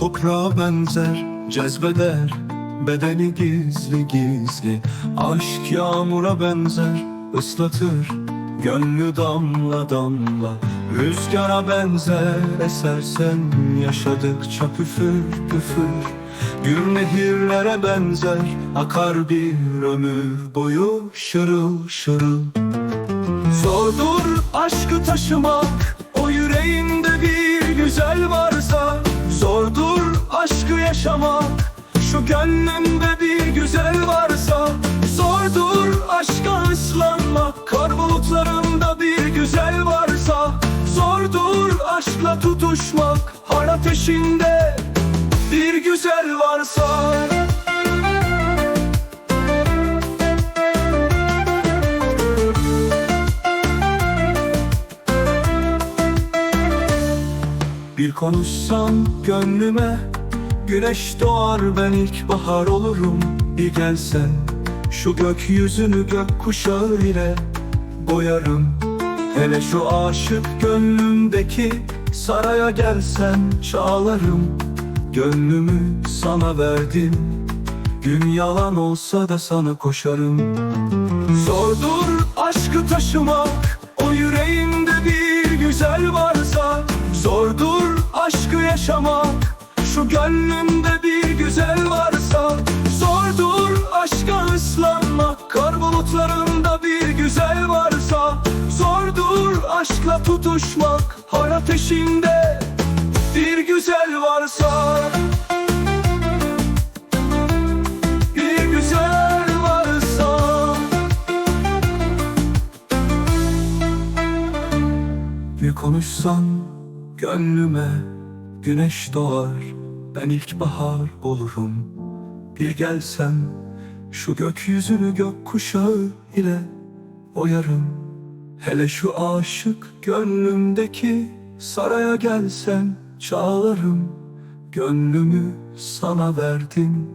toprağa benzer Cezbeder. Bedeni gizli gizli Aşk yağmura benzer. Islatır Gönlü damla damla. Rüzgara benzer esersen Yaşadıkça püfür püfür. Gür nehirlere benzer Akar bir ömür boyu şırıl şırıl. Zordur aşkı taşımak O yüreğinde bir yaşamak. Şu gönlünde bir güzel varsa Zordur aşka ıslanmak Kar bulutlarında bir güzel varsa Zordur aşkla tutuşmak. Har ateşinde bir güzel varsa. Bir konuşsam gönlüme Güneş doğar ben ilkbahar olurum. Bir gelsen şu gökyüzünü gökkuşağı ile Boyarım. Hele şu aşık gönlümdeki Saraya gelsen çağlarım. Gönlümü sana verdim. Gün yalan olsa da sana koşarım. Zordur aşkı taşımak O yüreğinde bir güzel varsa Zordur aşkı yaşamak Şu gönlümde bir güzel varsa Zordur aşka ıslanmak Kar bulutlarında bir güzel varsa Zordur aşkla tutuşmak. Har ateşinde bir güzel varsa Bir güzel varsa. Bir konuşsan gönlüme Güneş doğar ben ilkbahar olurum. Bir gelsen şu gökyüzünü gökkuşağı ile boyarım Hele şu aşık gönlümdeki saraya gelsen çağlarım. Gönlümü sana verdim.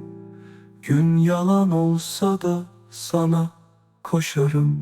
Gün yalan olsa da sana koşarım